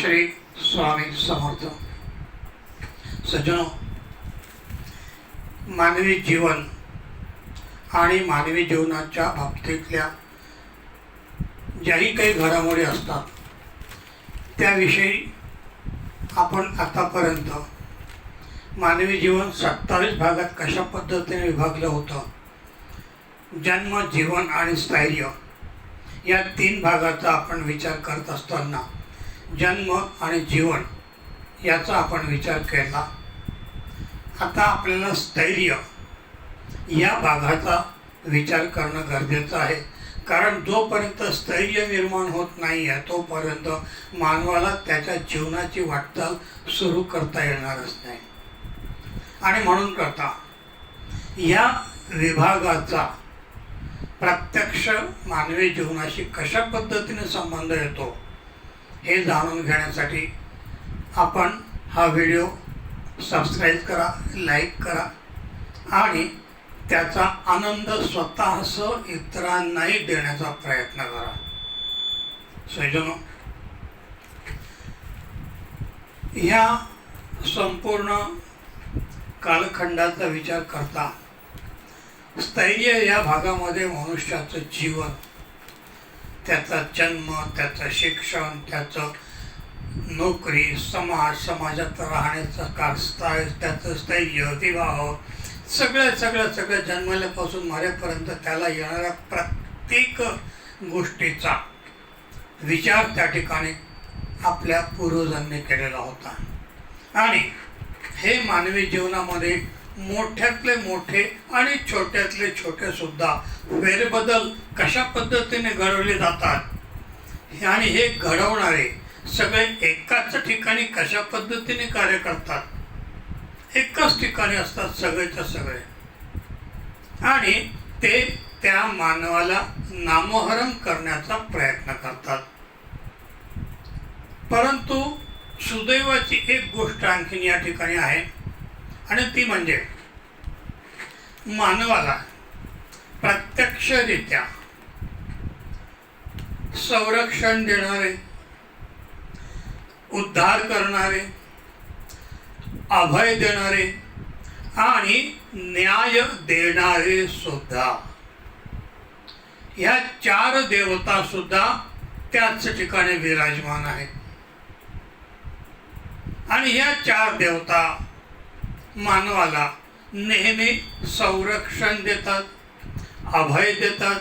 श्री स्वामी समर्थ। सज्जनो मानवी जीवन आणि मानवी जीवनाच्या बाबतीतल्या ज्याही काही घडामोडी असतात त्याविषयी आपण आतापर्यंत मानवी जीवन सत्तावीस भागात कशा पद्धतीने विभागलं होतं जन्म जीवन आणि स्थैर्य या तीन भागाचा आपण विचार करत असताना जन्म आणि जीवन याचा आपण विचार केला. आता आपल्याला स्थैर्य या भागाचा विचार करणं गरजेचं आहे. कारण जोपर्यंत स्थैर्य निर्माण होत नाही आहे तोपर्यंत मानवाला त्याच्या जीवनाची वाटचाल सुरू करता येणारच नाही. आणि म्हणून करता या विभागाचा प्रत्यक्ष मानवी जीवनाशी कशा पद्धतीने संबंध येतो? हे जाणून घेण्यासाठी आपण हा व्हिडिओ सबस्क्राईब करा लाईक करा आणि त्याचा आनंद स्वतःसह इतरांनाही देण्याचा प्रयत्न करा. सजनो ह्या संपूर्ण कालखंडाचा विचार करता स्थैर्य या भागामध्ये मनुष्याचं जीवन त्याचा जन्म त्याचं शिक्षण त्याचं नोकरी समाज समाजात राहण्याचं कारस्थाय त्याचं स्थैर्य विवाह सगळ्या सगळ्या सगळ्या जन्मल्यापासून मरेपर्यंत त्याला येणाऱ्या प्रत्येक गोष्टीचा विचार त्या ठिकाणी आपल्या पूर्वजांनी केलेला होता. आणि हे मानवी जीवनामध्ये मोठ्यातले मोठे आणि छोट्यातले छोटे सुद्धा फेरबदल कशा पद्धतीने घडवले जातात? आणि हे घडवणारे सगळे एकाच ठिकाणी कशा पद्धतीने कार्य करतात? एकाच ठिकाणी असतात सगळेच्या सगळे. आणि ते त्या मानवाला नामोहरम करण्याचा प्रयत्न करतात. परंतु सुदैवाची एक गोष्ट आणखीन या ठिकाणी आहे. आणि ती म्हणजे मानवाला प्रत्यक्षरित्या संरक्षण देणारे उद्धार करणारे अभय देणारे आणि न्याय देणारे सुद्धा. ह्या चार देवता सुद्धा त्याच ठिकाणी विराजमान आहेत. आणि ह्या चार देवता मानवाला नेहमी संरक्षण देतात अभय देतात.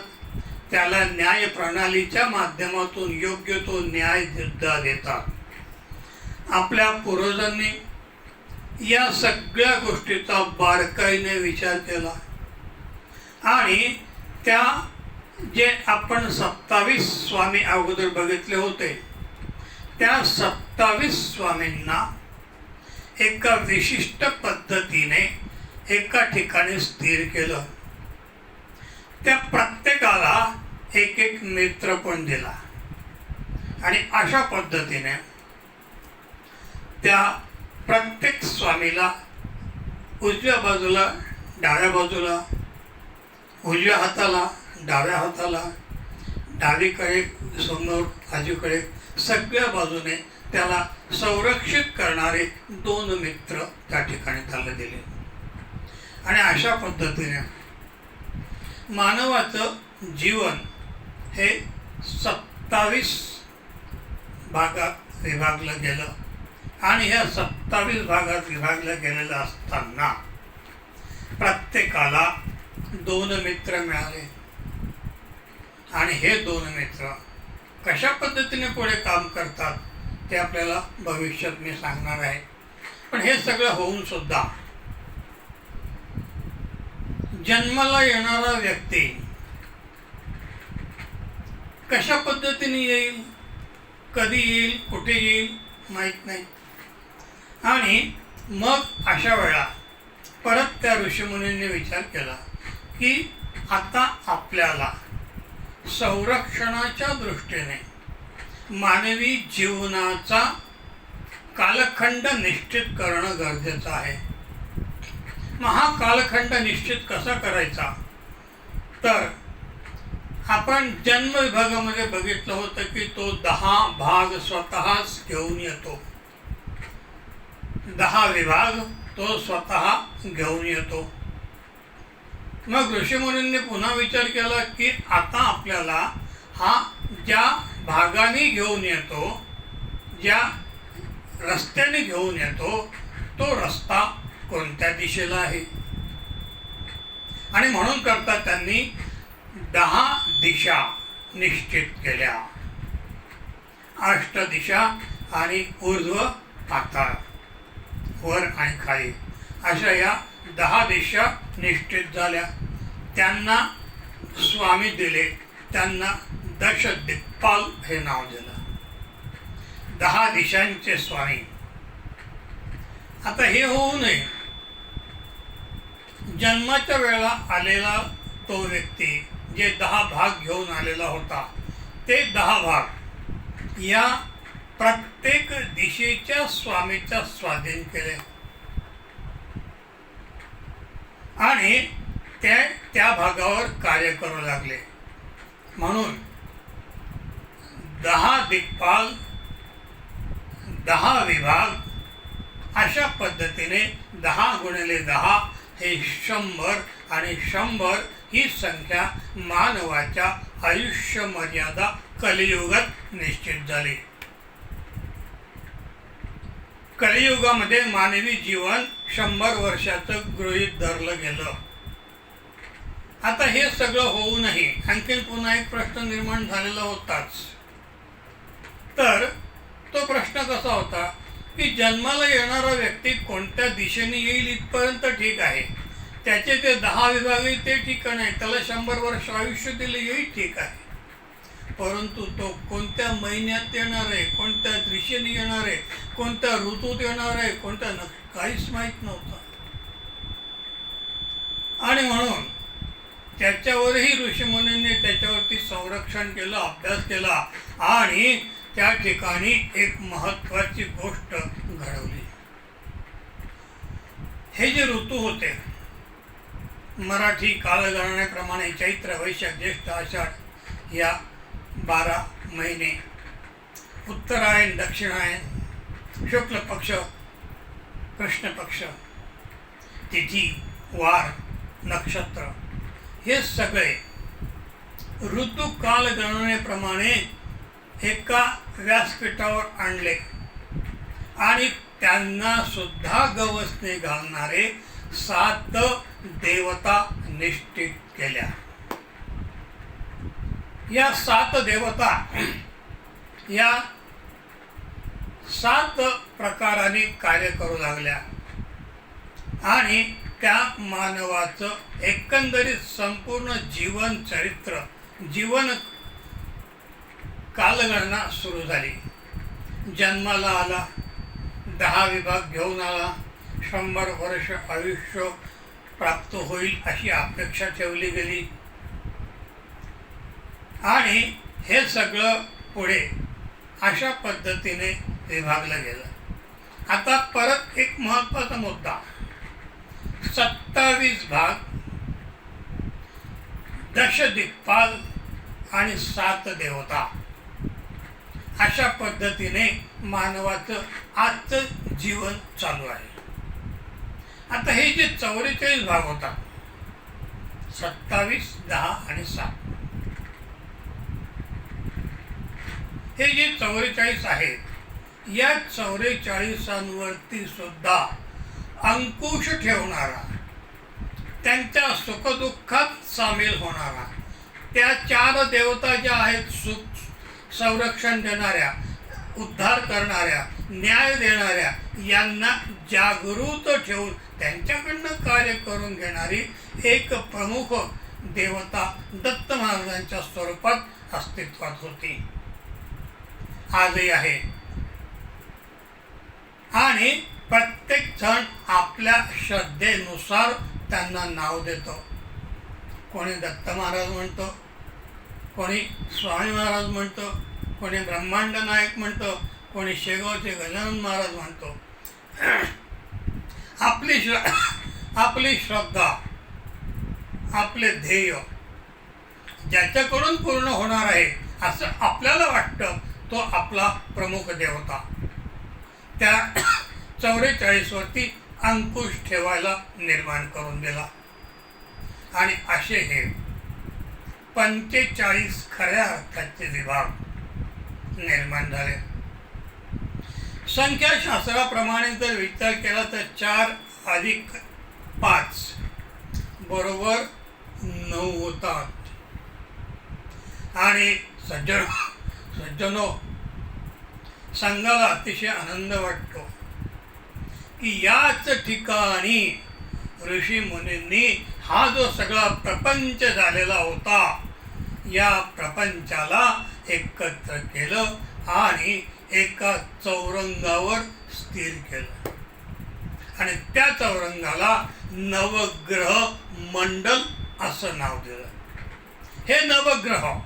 त्याला न्याय प्रणालीच्या माध्यमातून योग्य तो न्याय सुद्धा देतात. आपल्या पूर्वजांनी या सगळ्या गोष्टीचा बारकाईने विचार केला. आणि त्या जे आपण सत्तावीस स्वामी अगोदर बघितले होते त्या सत्तावीस स्वामींना एका विशिष्ट पद्धतीने एका ठिकाणी स्थिर केलं. त्या प्रत्येकाला एक एक मित्र पण दिला. आणि अशा पद्धतीने त्या प्रत्येक स्वामीला उजव्या बाजूला डाव्या बाजूला उजव्या हाताला डाव्या हाताला डावीकडे समोर बाजूकडे सगळ्या बाजूने त्याला संरक्षित करणारे दोन मित्र त्या ठिकाणी त्याला दिले. आणि अशा पद्धतीने मानवाचं जीवन हे सत्तावीस भागात विभागलं गेलं. आणि ह्या सत्तावीस भागात विभागलं गेलेलं असताना प्रत्येकाला दोन मित्र मिळाले. आणि हे दोन मित्र कशा पद्धतीने पुढे काम करतात? ते आपल्याला भविष्यात मी सांगणार आहे. पण हे सगळं होऊन सुद्धा जन्माला येणारा व्यक्ती कशा पद्धतीने येईल कधी येईल कुठे येईल माहीत नाही. आणि मग अशा वेळा परत त्या ऋषीमुनींनी विचार केला की आता आपल्याला संरक्षणाच्या दृष्टीने मानवी जीवनाचा कालखंड निश्चित करणं गरजेचं आहे. महाकालखंड निश्चित कसा करायचा? तर आपण जन्म विभागामध्ये बघितलं होतं की तो दहा भाग स्वतःच घेऊन येतो. दहा विभाग तो स्वतः घेऊन येतो. मग ऋषीमुनींनी पुन्हा विचार केला की आता आपल्याला हा ज्या भागाने घेऊन येतो ज्या रस्त्याने घेऊन येतो तो रस्ता कोणत्या दिशेला आहे? आणि म्हणून करता त्यांनी दहा दिशा निश्चित केल्या. अष्ट दिशा आणि ऊर्ध्व पाताळ वर आणि खाली. अशा या दहा दिशा निश्चित झाल्या. त्यांना स्वामी दिले. त्यांना दश दिग्पाल हे नाव दिलं. दहा दिशांचे स्वामी. आता हे होऊ नये. जन्माच्या वेळेला आलेला तो व्यक्ती जे दहा भाग घेऊन आलेला होता ते दहा भाग या प्रत्येक दिशेच्या स्वामीच्या स्वाधीन केले. आणि ते त्या भागावर कार्य करू लागले. म्हणून दहा दिग्पाल दहा विभाग अशा पद्धतीने दहा गुणिले दहा हे शंभर आणि शंभर ही संख्या मानवाच्या आयुष्य मर्यादा कलियुगात निश्चित झाली. कलियुगामध्ये मानवी जीवन शंभर वर्षाचं गृहीत धरलं गेलं. आता हे सगळं होऊनही आणखीन पुन्हा एक प्रश्न निर्माण झालेला होताच. तर तो प्रश्न कसा होता की जन्माला येणारा व्यक्ती कोणत्या दिशेने येईल इथपर्यंत ठीक आहे. त्याचे ते दहा विभागही ते ठिकाण आहे. त्याला शंभर वर्ष आयुष्य दिले येईल ठीक आहे. परंतु तो कोणत्या महिन्यात येणार आहे कोणत्या दिशेने येणार आहे कोणत्या ऋतूत येणार आहे कोणत्या न काहीच माहीत नव्हतं. आणि म्हणून त्याच्यावरही ऋषीमुनींनी त्याच्यावरती संरक्षण केलं अभ्यास केला आणि त्या ठिकाणी एक महत्वाची गोष्ट घडवली. हे जे ऋतू होते मराठी कालगणनेप्रमाणे चैत्र वैशाख ज्येष्ठ आषाढ या बारा महिने उत्तरायण दक्षिणायन शुक्ल पक्ष कृष्ण पक्ष तिथी वार नक्षत्र हे सगळे ऋतू कालगणनेप्रमाणे एका व्यासपीठावर आणले. आणि त्यांना सुद्धा गवसने घालणारे सात देवता निश्चित केल्या. या सात देवता या सात प्रकाराने कार्य करू लागल्या. आणि त्या मानवाचं एकंदरीत संपूर्ण जीवन चरित्र जीवन कालगणना सुरू झाली. जन्माला आला दहा विभाग घेऊन आला शंभर वर्ष आयुष्य प्राप्त होईल अशी अपेक्षा ठेवली गेली. आणि हे सगळं पुढे अशा पद्धतीने विभागलं गेलं. आता परत एक महत्त्वाचा मुद्दा. सत्तावीस भाग दशदिक्पाल आणि सात देवता. अशा पद्धतीने मानवाचं आजचं जीवन चालू आहे. आता हे जे चौवेचाळीस भाग होता सत्तावीस दहा आणि सात. हे जे चौवेचाळीस आहेत या चौवेचाळीसांवरती सुद्धा अंकुश ठेवणारा त्यांच्या सुखदुःखात सामील होणारा त्या चार देवता ज्या आहेत सुख संरक्षण देणाऱ्या उद्धार करणाऱ्या न्याय देणाऱ्या यांना जागृत ठेवून त्यांच्याकडनं कार्य करून घेणारी एक प्रमुख देवता दत्त महाराजांच्या स्वरूपात अस्तित्वात होती. आजही आहे. आणि प्रत्येक जण आपल्या श्रद्धेनुसार त्यांना नाव देतो. कोणी दत्त महाराज म्हणतो कोणी स्वामी महाराज म्हणतो कोणी ब्रह्मांड नायक म्हणतो कोणी शेगावचे गजानन महाराज म्हणतो. आपली श्र आपली श्रद्धा आपले ध्येय ज्याच्याकडून पूर्ण होणार आहे असं आपल्याला वाटतं तो आपला प्रमुख देवता. त्या चौवेचाळीसवरती अंकुश ठेवायला निर्माण करून दिला. आणि असे हे पंचेचाळीस खऱ्या अर्थाचे विभाग निर्माण झाले. संख्याशास्त्राप्रमाणे जर विचार केला तर चार अधिक पाच बरोबर नऊ होतात. आणि सज्जन सज्जनो संघाला अतिशय आनंद वाटतो की याच ठिकाणी ऋषी मुनींनी हा जो सगळा प्रपंच झालेला होता या प्रपंचाला एकत्र केलं आणि एका चौरंगावर स्थिर केलं. आणि त्या चौरंगाला नवग्रह मंडल असं नाव दिलं. हे नवग्रह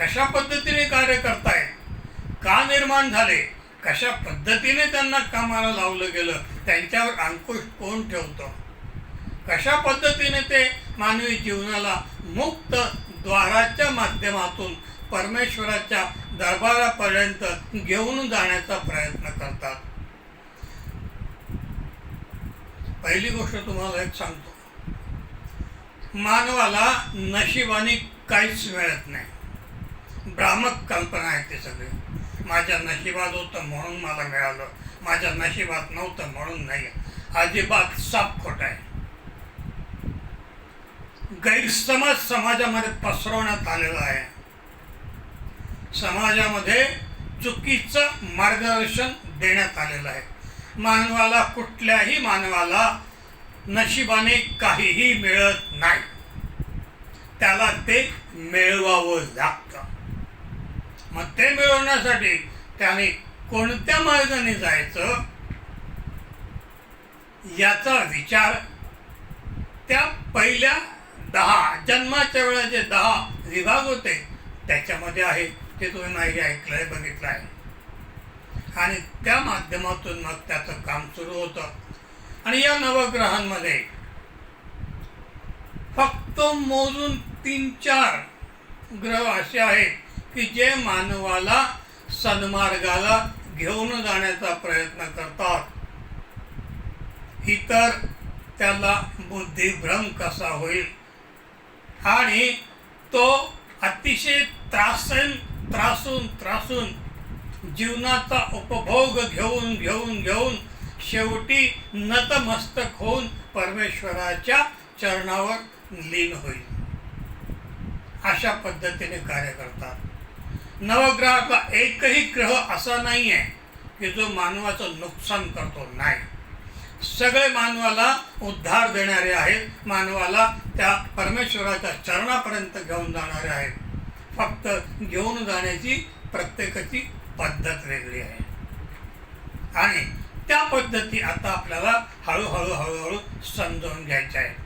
कशा पद्धतीने कार्य करताय का निर्माण झाले? कशा पद्धतीने त्यांना कामाला लावलं गेलं? त्यांच्यावर अंकुश कोण ठेवतं? कशा पद्धतीने ते मानवी जीवनाला मुक्त द्वाराच्या माध्यमातून परमेश्वराच्या दरबारापर्यंत घेऊन जाण्याचा प्रयत्न करतात? पहिली गोष्ट तुम्हाला एक सांगतो. मानवाला नशिबाने काहीच मिळत नाही. भ्रामक कल्पना आहे ते सगळे. माझ्या नशिबात होतं म्हणून मला मिळालं. माझ्या नशिबात नव्हतं म्हणून नाही. अजिबात साप खोट आहे. गैरसमज समाजामध्ये पसरवण्यात आलेला आहे. समाजामध्ये चुकीचं मार्गदर्शन देण्यात आलेलं आहे. मानवाला कुठल्याही मानवाला नशिबाने काहीही मिळत नाही. त्याला ते मिळवावं लागतं. मग ते मिळवण्यासाठी त्याने कोणत्या मार्गाने जायचं? याचा विचार त्या पहिल्या दहा. जन्माच्या वेळा जे दहा विभाग होते त्याच्यामध्ये आहे ते तुम्ही माहिती ऐकलंय बघितलं आहे आणि त्या माध्यमातून मग त्याचं काम सुरू होतं. आणि या नवग्रहांमध्ये फक्त मोजून तीन चार ग्रह असे आहेत की जे मानवाला सन्मार्गाला घेऊन जाण्याचा प्रयत्न करतात. इतर त्याला बुद्धिभ्रम कसा होईल? आणि तो अतिशय त्रासन त्रासून त्रासून जीवनाचा उपभोग घेऊन घेऊन घेऊन शेवटी नतमस्तक होऊन परमेश्वराच्या चरणावर लीन होईल. अशा पद्धतीने कार्य करतात. नवग्रहाचा एकही ग्रह असा नाही आहे की जो मानवाचं नुकसान करतो नाही. सगळे मानवाला उद्धार देणारे आहेत. मानवाला त्या परमेश्वराच्या चरणापर्यंत घेऊन जाणारे आहेत. फक्त घेऊन जाण्याची प्रत्येकाची पद्धत वेगळी आहे. आणि त्या पद्धती आता आपल्याला हळूहळू हळूहळू समजावून घ्यायच्या आहेत.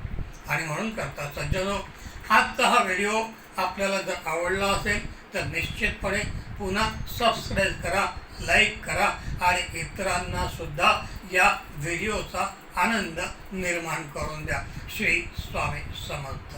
आणि म्हणून करता सज्जनो आजचा हा व्हिडिओ आपल्याला जर आवडला असेल तर निश्चितपणे पुन्हा सबस्क्राईब करा. लाईक करा आणि इतरांना सुद्धा या व्हिडिओचा आनंद निर्माण करून द्या. श्री स्वामी समर्थ.